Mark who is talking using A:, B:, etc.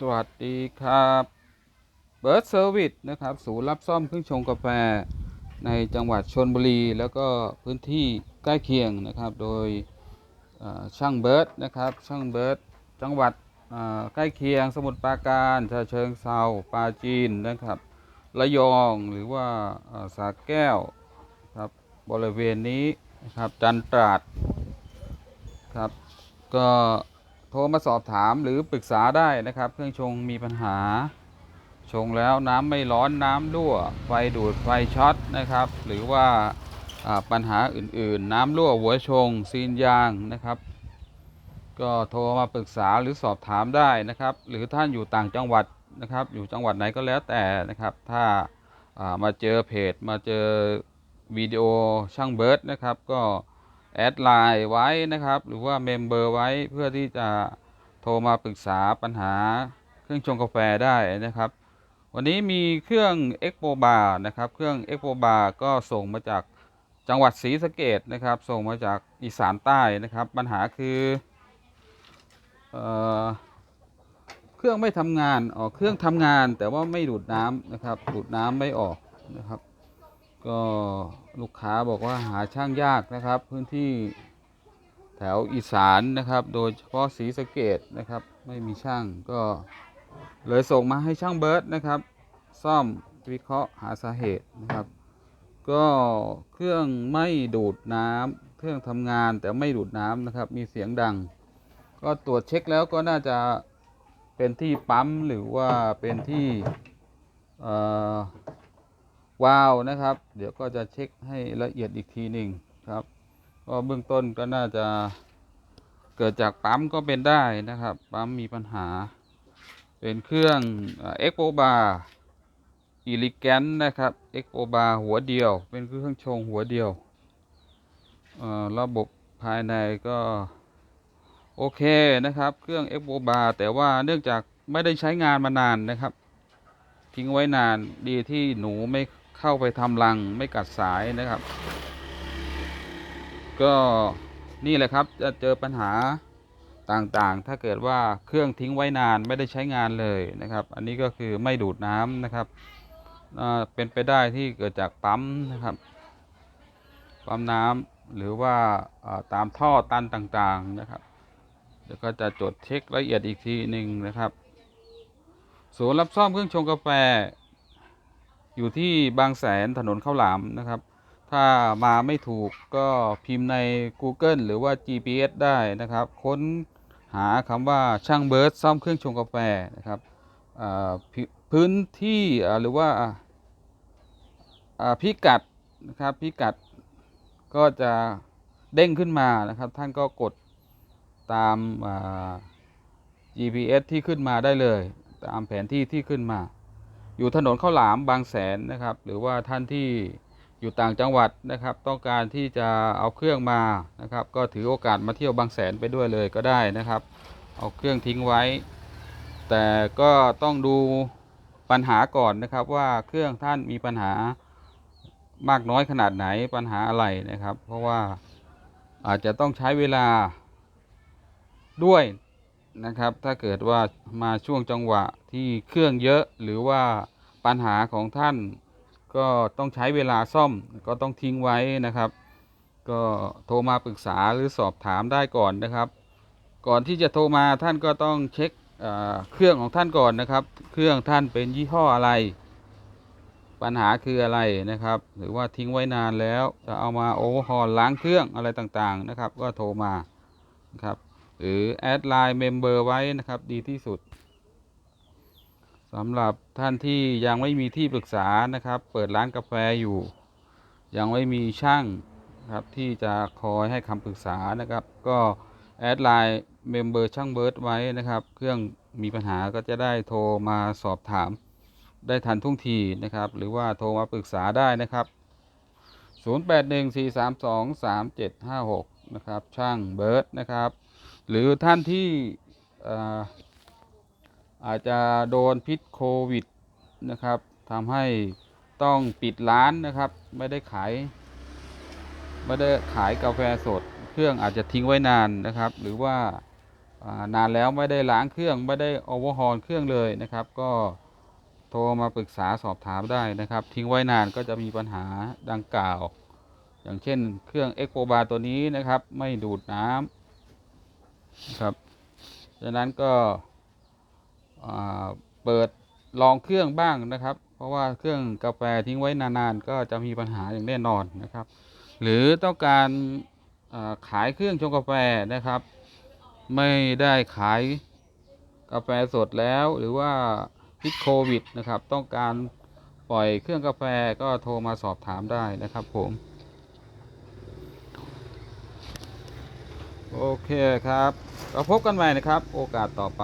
A: สวัสดีครับเบิร์ดเซอร์วิสนะครับ ศูนย์รับซ่อมเครื่องชงกาแฟ ในจังหวัดชนบุรี แล้วก็พื้นที่ใกล้เคียงนะครับ โดยช่างเบิร์ดนะครับ ช่างเบิร์ดจังหวัดใกล้เคียง สมุทรปราการชาเชิงเซาปราจีนนะครับระยองหรือว่าสาแก้วครับบริเวณนี้นะครับจันตราดครับก็ ทรมาสอบถามหรือปรึกษาได้นะครับ เครื่องชงมีปัญหา ชงแล้วน้ำไม่ร้อนน้ำรั่ว ไฟดูดไฟช็อตนะครับ หรือว่าปัญหาอื่นๆ น้ำรั่วหัวชง ซีนยางนะครับ ก็โทรมาปรึกษาหรือสอบถามได้นะครับ หรือท่านอยู่ต่างจังหวัดนะครับ อยู่จังหวัดไหนก็แล้วแต่นะครับ ถ้าามาเจอเพจ มาเจอวิดีโอช่างเบิร์ดนะครับ ก็ แอดไลน์ไว้นะครับ หรือว่าเมมเบอร์ไว้เพื่อที่จะโทรมาปรึกษาปัญหาเครื่องชงกาแฟได้นะครับ วันนี้มีเครื่อง Expo Bar นะครับเครื่อง Expo Bar ก็ส่งมาจากจังหวัดศรีสะเกดนะครับ ส่งมาจากอีสานใต้นะครับ ปัญหาคือเออเครื่องไม่ทำงานอ๋อเครื่องทำงานแต่ว่าไม่ดูดน้ำนะครับ ดูดน้ำไม่ออกนะครับ ก็ลูกค้าบอกว่าหาช่างยากนะครับ พื้นที่แถวอีสานนะครับ โดยเฉพาะศรีสะเกดนะครับ ไม่มีช่างก็เลยส่งมาให้ช่างเบิร์ดนะครับ ซ่อมวิเคราะห์หาสาเหตุนะครับ ก็เครื่องไม่ดูดน้ำเครื่องทำงานแต่ไม่ดูดน้ำนะครับ มีเสียงดัง ก็ตรวจเช็คแล้วก็น่าจะเป็นที่ปั๊มหรือว่าเป็นที่ วาล์วนะครับ เดี๋ยวก็จะเช็คให้ละเอียดอีกทีหนึ่งครับก็เบื้องต้นก็น่าจะเกิดจากปั๊มก็เป็นได้นะครับ ปั๊มมีปัญหา เป็นเครื่องเอ็กโปบาร์อิลิแกนนะครับเอ็กโปบาร์หัวเดียว เป็นเครื่องชงหัวเดียวระบบภายในก็โอเคนะครับ เครื่องเอ็กโปบาร์แต่ว่าเนื่องจากไม่ได้ใช้งานมานานนะครับ ทิ้งไว้นานดีที่หนูไม่ เข้าไปทำรังไม่กัดสายนะครับ ก็นี่แหละครับจะเจอปัญหาต่างๆ ถ้าเกิดว่าเครื่องทิ้งไว้นานไม่ได้ใช้งานเลยนะครับ อันนี้ก็คือไม่ดูดน้ำนะครับเป็นไปได้ที่เกิดจากปั๊มนะครับ ปั๊มน้ำหรือว่าอ่าตามท่อตันต่างๆนะครับเดี๋ยวก็จะจดเช็คละเอียดอีกทีหนึ่งนะครับ ศูนย์รับซ่อมเครื่องชงกาแฟ อยู่ที่บางแสนถนนข้าวหลามนะครับ ถ้ามาไม่ถูกก็พิมพ์ใน Google หรือว่า GPS ได้นะครับ ค้นหาคำว่าช่างเบิร์ดซ่อมเครื่องชงกาแฟนะครับพื้นที่หรือว่าพิกัดนะครับพิกัดก็จะเด้งขึ้นมานะครับ ท่านก็กดตามา GPS ที่ขึ้นมาได้เลย ตามแผนที่ที่ขึ้นมา อยู่ถนนข้าวหลามบางแสนนะครับ หรือว่าท่านที่อยู่ต่างจังหวัดนะครับ ต้องการที่จะเอาเครื่องมานะครับ ก็ถือโอกาสมาเที่ยวบางแสนไปด้วยเลยก็ได้นะครับ เอาเครื่องทิ้งไว้ แต่ก็ต้องดูปัญหาก่อนนะครับ ว่าเครื่องท่านมีปัญหามากน้อยขนาดไหนปัญหาอะไรนะครับ เพราะว่าอาจจะต้องใช้เวลาด้วย นะครับ ถ้าเกิดว่ามาช่วงจังหวะที่เครื่องเยอะหรือว่าปัญหาของท่าน ก็ต้องใช้เวลาซ่อมก็ต้องทิ้งไว้นะครับ ก็โทรมาปรึกษาหรือสอบถามได้ก่อนนะครับ ก่อนที่จะโทรมาท่านก็ต้องเช็คเครื่องของท่านก่อนนะครับ เครื่องท่านเป็นยี่ห้ออะไร ปัญหาคืออะไรนะครับ หรือว่าทิ้งไว้นานแล้วจะเอามาโอเวอร์ฮอลล้างเครื่องอะไรต่างๆนะครับ ก็โทรมานะครับ หรือแอดไลน์เมมเบอร์ไว้นะครับดีที่สุดสำหรับท่านที่ยังไม่มีที่ปรึกษานะครับ เปิดร้านกาแฟอยู่ ยังไม่มีช่างครับที่จะคอยให้คำปรึกษานะครับ ก็แอดไลน์เมมเบอร์ช่างเบิร์ดไว้นะครับ เครื่องมีปัญหาก็จะได้โทรมาสอบถาม ได้ทันท่วงทีนะครับ หรือว่าโทรมาปรึกษาได้นะครับ 0814323756 นะครับ ช่างเบิร์ดนะครับ หรือท่านที่อาจจะโดนพิษโควิดนะครับทำให้ต้องปิดร้านนะครับ ไม่ได้ขาย ไม่ได้ขายกาแฟสด เครื่องอาจจะทิ้งไว้นานนะครับ หรือว่าานานแล้วไม่ได้ล้างเครื่องไม่ได้โอเวอร์ฮอลเครื่องเลยนะครับ ก็โทรมาปรึกษาสอบถามได้นะครับ ทิ้งไว้นานก็จะมีปัญหาดังกล่าว อย่างเช่น เครื่อง e x p o Bar ตัวนี้นะครับ ไม่ดูดน้ำ ครับดังนั้นก็เปิดลองเครื่องบ้างนะครับ เพราะว่าเครื่องกาแฟทิ้งไว้นานๆ ก็จะมีปัญหาอย่างแน่นอนนะครับ หรือต้องการาขายเครื่องชงกาแฟนะครับ ไม่ได้ขายกาแฟสดแล้วหรือว่าพิษโควิดนะครับ ต้องการปล่อยเครื่องกาแฟก็โทรมาสอบถามได้นะครับผม โอเคครับ เราพบกันใหม่นะครับ โอกาสต่อไป